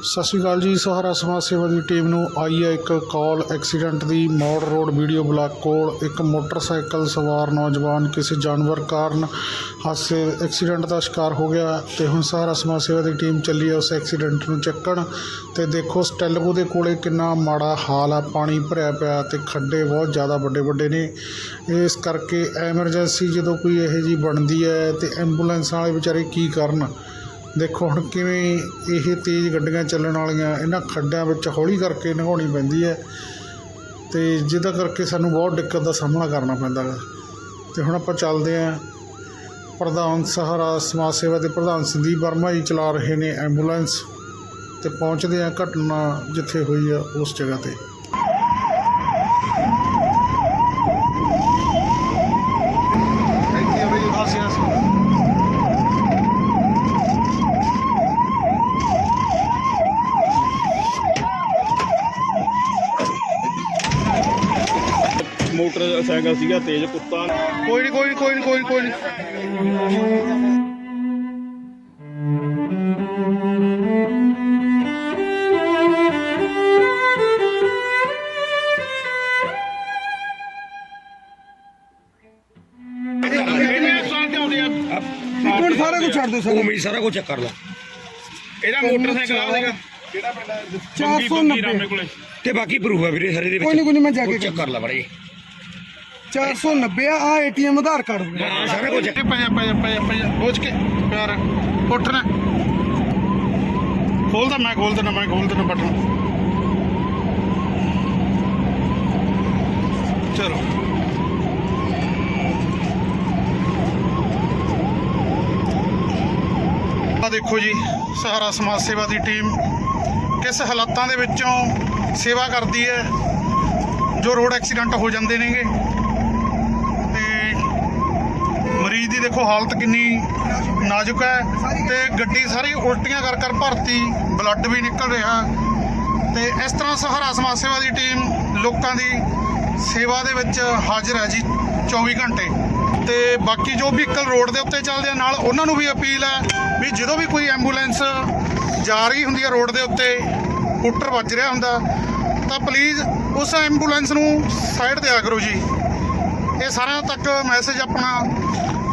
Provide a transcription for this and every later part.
ਸਤਿ ਸ਼੍ਰੀ ਅਕਾਲ ਜੀ, ਸਹਾਰਾ ਸਮਾਜ ਸੇਵਾ ਦੀ ਟੀਮ ਨੂੰ ਆਈ ਹੈ ਇੱਕ ਕਾਲ ਐਕਸੀਡੈਂਟ ਦੀ ਮੌੜ ਰੋਡ ਵੀਡੀਓ ਬਲਾਕ ਕੋਲ। ਇੱਕ ਮੋਟਰਸਾਈਕਲ ਸਵਾਰ ਨੌਜਵਾਨ ਕਿਸੇ ਜਾਨਵਰ ਕਾਰਨ ਹਾਦਸੇ, ਐਕਸੀਡੈਂਟ ਦਾ ਸ਼ਿਕਾਰ ਹੋ ਗਿਆ ਤੇ ਹੁਣ ਸਹਾਰਾ ਸਮਾਜ ਸੇਵਾ ਦੀ ਟੀਮ ਚੱਲੀ ਹੈ ਉਸ ਐਕਸੀਡੈਂਟ ਨੂੰ ਚੱਕਣ ਤੇ ਦੇਖੋ ਸਟੈਲਗੋ ਦੇ ਕੋਲੇ ਕਿੰਨਾ ਮਾੜਾ ਹਾਲ ਆ, ਪਾਣੀ ਭਰਿਆ ਪਿਆ ਤੇ ਖੱਡੇ ਬਹੁਤ ਜ਼ਿਆਦਾ ਵੱਡੇ ਵੱਡੇ ਨੇ। ਇਸ ਕਰਕੇ ਐਮਰਜੈਂਸੀ ਜਦੋਂ ਕੋਈ ਇਹੋ ਜਿਹੀ ਬਣਦੀ ਹੈ ਤੇ ਐਂਬੂਲੈਂਸ ਵਾਲੇ ਵਿਚਾਰੇ ਕੀ ਕਰਨ? ਦੇਖੋ, ਹੁਣ ਕਿਵੇਂ ਇਹ ਤੇਜ਼ ਗੱਡੀਆਂ ਚੱਲਣ ਵਾਲੀਆਂ, ਇਹਨਾਂ ਖੱਡਾਂ ਵਿੱਚ ਹੌਲੀ ਕਰਕੇ ਲੰਘਾਉਣੀ ਪੈਂਦੀ ਹੈ ਤੇ ਜਿਹਦਾ ਕਰਕੇ ਸਾਨੂੰ ਬਹੁਤ ਦਿੱਕਤ ਦਾ ਸਾਹਮਣਾ ਕਰਨਾ ਪੈਂਦਾ ਹੈ ਤੇ ਹੁਣ ਆਪਾਂ ਚੱਲਦੇ ਆਂ ਪ੍ਰਧਾਨ ਸਹਾਰਾ ਸਮਾਜ ਸੇਵਾ ਦੇ ਪ੍ਰਧਾਨ ਸੰਦੀਪ ਵਰਮਾ ਜੀ ਚਲਾ ਰਹੇ ਨੇ ਐਂਬੂਲੈਂਸ ਤੇ ਪਹੁੰਚਦੇ ਆਂ ਘਟਨਾ ਜਿੱਥੇ ਹੋਈ ਆ ਉਸ ਜਗ੍ਹਾ ਤੇ ਇੱਥੇ ਬਈ ਆਸਿਆ ਮੋਟਰਸਾਈਕਲ ਸੀਗਾ ਤੇਜ਼ ਕੁੱਤਾ। ਕੋਈ ਨਹੀਂ ਕੋਈ ਨਹੀਂ ਕੋਈ ਨਹੀਂ ਕੋਈ ਨਹੀਂ ਕੋਈ ਨਹੀਂ ਹੁਣ ਸਾਰਾ ਕੁਝ ਛੱਡ ਦੋ ਸਾਰਾ ਕੁਝ ਚੈੱਕ ਕਰ ਲਾ। ਇਹਦਾ ਮੋਟਰਸਾਈਕਲ ਆ ਸੀਗਾ। 490 ਕੋਲੇ। ਤੇ ਬਾਕੀ ਪ੍ਰੂਫ ਹੈ ਵੀਰੇ ਸਾਰੇ ਦੇ ਕੋਈ ਨਹੀਂ ਕੋਈ ਨਹੀਂ ਮੈਂ ਜਾ ਕੇ ਚੈੱਕ ਕਰ ਲਾ ਬੜੇ 490 ਆ ਏਟੀਐਮ ਆਧਾਰ ਕਾਰਡ ਹੋ ਸਾਰਾ ਕੁਝ ਪੈ ਜਾ ਪੈ ਜਾ ਪੈ ਜਾ ਬੋਝ ਕੇ, ਪਿਆਰ। ਉੱਠਣਾ ਖੋਲਦਾ ਮੈਂ ਖੋਲ ਦੇਣਾ ਮੈਂ ਖੋਲ ਦਿੰਦਾ ਬਟਨ ਚਲੋ। ਆ ਦੇਖੋ ਜੀ, ਸਹਾਰਾ ਸਮਾਜ ਸੇਵਾ ਦੀ ਟੀਮ ਕਿਸ ਹਾਲਾਤਾਂ ਦੇ ਵਿੱਚੋਂ ਸੇਵਾ ਕਰਦੀ ਹੈ, ਜੋ ਰੋਡ ਐਕਸੀਡੈਂਟ ਹੋ ਜਾਂਦੇ ਨੇਗੇ। ਮਰੀਜ਼ ਦੀ ਦੇਖੋ ਹਾਲਤ ਕਿੰਨੀ ਨਾਜ਼ੁਕ ਹੈ ਤੇ ਗੱਡੀ ਸਾਰੀ ਉਲਟੀਆਂ ਕਰ ਕਰ ਭਰਤੀ ਬਲੱਡ ਵੀ ਨਿਕਲ ਰਿਹਾ। ਤੇ ਇਸ ਤਰ੍ਹਾਂ ਸਹਾਰਾ ਸਮਾਜ ਸੇਵਾ ਦੀ ਟੀਮ ਲੋਕਾਂ ਦੀ ਸੇਵਾ ਦੇ ਵਿੱਚ ਹਾਜ਼ਰ ਹੈ ਜੀ 24 ਘੰਟੇ। ਤੇ ਬਾਕੀ ਜੋ ਵਹੀਕਲ ਰੋਡ ਦੇ ਉੱਤੇ ਚੱਲਦੇ ਆ, ਨਾਲ ਉਹਨਾਂ ਨੂੰ ਵੀ ਅਪੀਲ ਹੈ ਵੀ ਜਦੋਂ ਵੀ ਕੋਈ ਐਂਬੂਲੈਂਸ ਜਾ ਰਹੀ ਹੁੰਦੀ ਹੈ ਰੋਡ ਦੇ ਉੱਤੇ ਫੁੱਟਰ ਵੱਜ ਰਿਹਾ ਹੁੰਦਾ, ਤਾਂ ਪਲੀਜ਼ ਉਸ ਐਂਬੂਲੈਂਸ ਨੂੰ ਸਾਈਡ ਦਿਆ ਕਰੋ ਜੀ। ਇਹ ਸਾਰਿਆਂ ਤੱਕ ਮੈਸੇਜ ਆਪਣਾ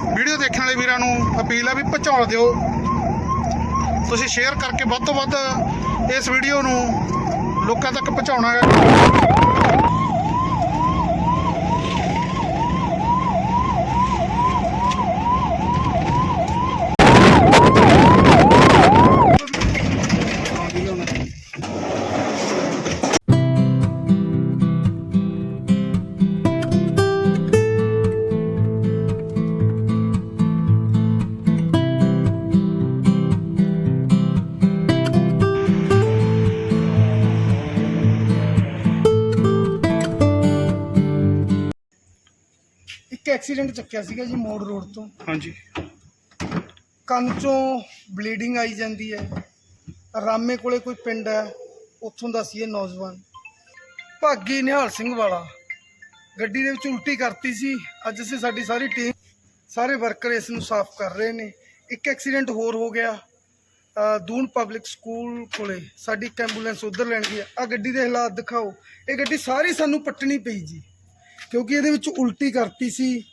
ਵੀਡੀਓ ਦੇਖਣ ਵਾਲੇ ਵੀਰਾਂ ਨੂੰ ਅਪੀਲ ਆ ਵੀ ਪਹੁੰਚਾਉਣ ਦਿਓ। ਤੁਸੀਂ ਸ਼ੇਅਰ ਕਰਕੇ ਵੱਧ ਤੋਂ ਵੱਧ ਇਸ ਵੀਡੀਓ ਨੂੰ ਲੋਕਾਂ ਤੱਕ ਪਹੁੰਚਾਉਣਾ ਹੈ। ਐਕਸੀਡੈਂਟ ਚੱਕਿਆ ਸੀਗਾ ਜੀ ਮੋੜ ਰੋਡ ਤੋਂ। ਹਾਂਜੀ। ਕੰਨ ਚੋਂ ਬਲੀਡਿੰਗ ਆਈ ਜਾਂਦੀ ਹੈ। ਰਾਮੇ ਕੋਲੇ ਕੋਈ ਪਿੰਡ ਹੈ ਉੱਥੋਂ ਦਾ ਸੀ ਇਹ ਨੌਜਵਾਨ। ਭਾਗੀ ਨਿਹਾਲ ਸਿੰਘ ਵਾਲਾ ਗੱਡੀ ਦੇ ਵਿੱਚ ਉਲਟੀ ਕਰਤੀ ਸੀ। ਅੱਜ ਅਸੀਂ ਸਾਡੀ ਸਾਰੀ ਟੀਮ ਸਾਰੇ ਵਰਕਰ ਇਸ ਨੂੰ ਸਾਫ਼ ਕਰ ਰਹੇ ਨੇ। ਇੱਕ ਐਕਸੀਡੈਂਟ ਹੋਰ ਹੋ ਗਿਆ ਦੂਨ ਪਬਲਿਕ ਸਕੂਲ ਕੋਲੇ। ਸਾਡੀ ਐਂਬੂਲੈਂਸ ਉਧਰ ਲੈਣ ਗਈ ਆ ਗੱਡੀ ਦੇ ਹਾਲਾਤ ਦਿਖਾਓ। ਇਹ ਗੱਡੀ ਸਾਰੀ ਸਾਨੂੰ ਪੱਟਣੀ ਪਈ ਜੀ। ਕਿਉਂਕਿ ਇਹਦੇ ਵਿੱਚ ਉਲਟੀ ਕਰਤੀ ਸੀ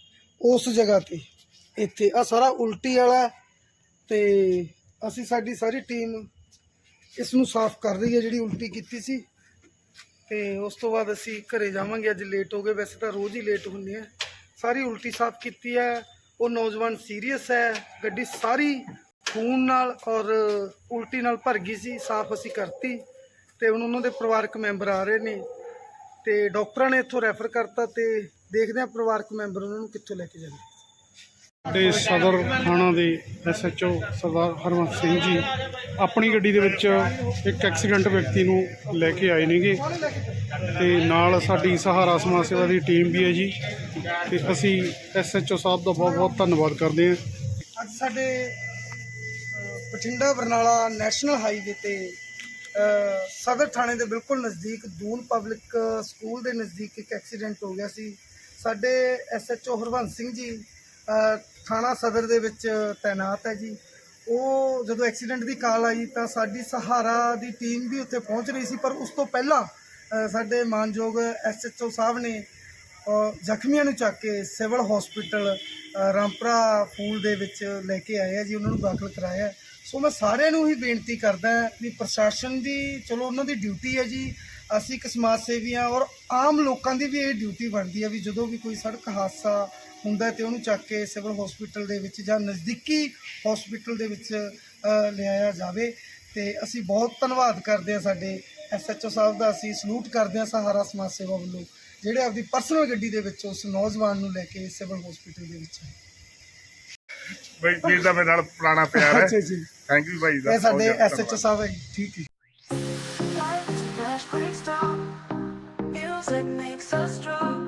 ਉਸ ਜਗ੍ਹਾ ਤੇ। ਇੱਥੇ ਆ ਸਾਰਾ ਉਲਟੀ ਵਾਲਾ ਹੈ ਤੇ ਅਸੀਂ ਸਾਡੀ ਸਾਰੀ ਟੀਮ ਇਸ ਨੂੰ ਸਾਫ਼ ਕਰ ਰਹੀ ਹੈ ਜਿਹੜੀ ਉਲਟੀ ਕੀਤੀ ਸੀ। ਤੇ ਉਸ ਤੋਂ ਬਾਅਦ ਅਸੀਂ ਘਰੇ ਜਾਵਾਂਗੇ, ਅੱਜ ਲੇਟ ਹੋ ਗਏ, ਵੈਸੇ ਤਾਂ ਰੋਜ਼ ਹੀ ਲੇਟ ਹੁੰਦੇ ਆ। ਸਾਰੀ ਉਲਟੀ ਸਾਫ਼ ਕੀਤੀ ਹੈ, ਉਹ ਨੌਜਵਾਨ ਸੀਰੀਅਸ ਹੈ, ਗੱਡੀ ਸਾਰੀ ਖੂਨ ਨਾਲ ਔਰ ਉਲਟੀ ਨਾਲ ਭਰ ਗਈ ਸੀ, ਸਾਫ਼ ਅਸੀਂ ਕਰਤੀ ਤੇ ਹੁਣ ਉਹਨਾਂ ਦੇ ਪਰਿਵਾਰਕ ਮੈਂਬਰ ਆ ਰਹੇ ਨੇ। ਤੇ ਡਾਕਟਰਾਂ ਨੇ ਇੱਥੋਂ ਰੈਫਰ ਕਰਤਾ ਤੇ ਦੇਖਦੇ ਆ ਪਰਿਵਾਰਕ ਮੈਂਬਰ ਉਹਨਾਂ ਨੂੰ ਕਿੱਥੋਂ ਲੈ ਕੇ ਜਾਂਦੇ ਤੇ ਸਦਰ ਥਾਣਾ ਦੇ ਐਸਐਚਓ ਸਰਦਾਰ ਹਰਵੰਤ ਸਿੰਘ ਜੀ ਆਪਣੀ ਗੱਡੀ ਦੇ ਵਿੱਚ ਇੱਕ ਐਕਸੀਡੈਂਟ ਵਿਅਕਤੀ ਨੂੰ ਲੈ ਕੇ ਆਏ ਨੇਗੇ। ਤੇ ਨਾਲ ਸਾਡੀ ਸਹਾਰਾ ਸਮਾਜ ਸੇਵਾ ਦੀ ਟੀਮ ਵੀ ਹੈ ਜੀ। ਤੇ ਅਸੀਂ ਐਸਐਚਓ ਸਾਹਿਬ ਦਾ ਬਹੁਤ ਬਹੁਤ ਧੰਨਵਾਦ ਕਰਦੇ ਹਾਂ। ਅੱਜ ਸਾਡੇ ਬਠਿੰਡਾ ਬਰਨਾਲਾ ਨੈਸ਼ਨਲ ਹਾਈਵੇ ਤੇ ਸਦਰ ਥਾਣੇ ਦੇ ਬਿਲਕੁਲ ਨਜ਼ਦੀਕ ਦੂਨ ਪਬਲਿਕ ਸਕੂਲ ਦੇ ਨਜ਼ਦੀਕ ਇੱਕ ਐਕਸੀਡੈਂਟ ਹੋ ਗਿਆ ਸੀ। ਸਾਡੇ ਐਸਐਚਓ ਹਰਵੰਤ ਸਿੰਘ ਜੀ ਥਾਣਾ ਸਦਰ ਦੇ ਵਿੱਚ ਤਾਇਨਾਤ ਹੈ ਜੀ। ਉਹ ਜਦੋਂ ਐਕਸੀਡੈਂਟ ਦੀ ਕਾਲ ਆਈ ਤਾਂ ਸਾਡੀ ਸਹਾਰਾ ਦੀ ਟੀਮ ਵੀ ਉੱਥੇ ਪਹੁੰਚ ਰਹੀ ਸੀ, ਪਰ ਉਸ ਤੋਂ ਪਹਿਲਾਂ ਸਾਡੇ ਮਾਨਯੋਗ ਐਸਐਚਓ ਸਾਹਿਬ ਨੇ ਜ਼ਖਮੀਆਂ ਨੂੰ ਚੱਕ ਕੇ ਸਿਵਲ ਹਸਪੀਟਲ ਰਾਮਪੁਰਾ ਫੂਲ ਦੇ ਵਿੱਚ ਲੈ ਕੇ ਆਏ ਆ ਜੀ, ਉਹਨਾਂ ਨੂੰ ਦਾਖਲ ਕਰਾਇਆ। ਸੋ ਮੈਂ ਸਾਰਿਆਂ ਨੂੰ ਹੀ ਬੇਨਤੀ ਕਰਦਾ ਵੀ ਪ੍ਰਸ਼ਾਸਨ ਦੀ, ਚਲੋ ਉਹਨਾਂ ਦੀ ਡਿਊਟੀ ਹੈ ਜੀ, ਅਸੀਂ ਇੱਕ ਸਮਾਜ ਸੇਵੀ ਹਾਂ ਔਰ ਆਮ ਲੋਕਾਂ ਦੀ ਵੀ ਇਹ ਡਿਊਟੀ ਬਣਦੀ ਹੈ ਵੀ ਜਦੋਂ ਵੀ ਕੋਈ ਸੜਕ ਹਾਦਸਾ ਹੁੰਦਾ ਹੈ ਤੇ ਉਹਨੂੰ ਚੱਕ ਕੇ ਸਿਵਲ ਹਸਪੀਟਲ ਦੇ ਵਿੱਚ ਜਾਂ ਨਜ਼ਦੀਕੀ ਹਸਪੀਟਲ ਦੇ ਵਿੱਚ ਲਿਆਇਆ ਜਾਵੇ ਤੇ ਅਸੀਂ ਬਹੁਤ ਧੰਨਵਾਦ ਕਰਦੇ ਹਾਂ ਸਾਡੇ ਐਸਐਚਓ ਸਾਹਿਬ ਦਾ, ਅਸੀਂ ਸਲੂਟ ਕਰਦੇ ਹਾਂ ਸਹਾਰਾ ਸਮਾਜ ਸੇਵਾ ਵੱਲੋਂ, ਜਿਹੜੇ ਆਪਦੀ ਪਰਸਨਲ ਗੱਡੀ ਦੇ ਵਿੱਚ ਉਸ ਨੌਜਵਾਨ ਨੂੰ ਲੈ ਕੇ ਸਿਵਲ ਹਸਪੀਟਲ ਦੇ ਵਿੱਚ ਆਏ। ਬਈ ਵੀਰ ਦਾ ਮੇਰੇ ਨਾਲ ਪੁਰਾਣਾ ਪਿਆਰ ਹੈ ਅੱਛਾ ਜੀ ਥੈਂਕ ਯੂ ਭਾਈ ਦਾ ਇਹ ਸਾਡੇ ਐਸਐਚਓ ਸਾਹਿਬ ਹੈ ਜੀ। ਠੀਕ ਹੈ. Music makes us strong.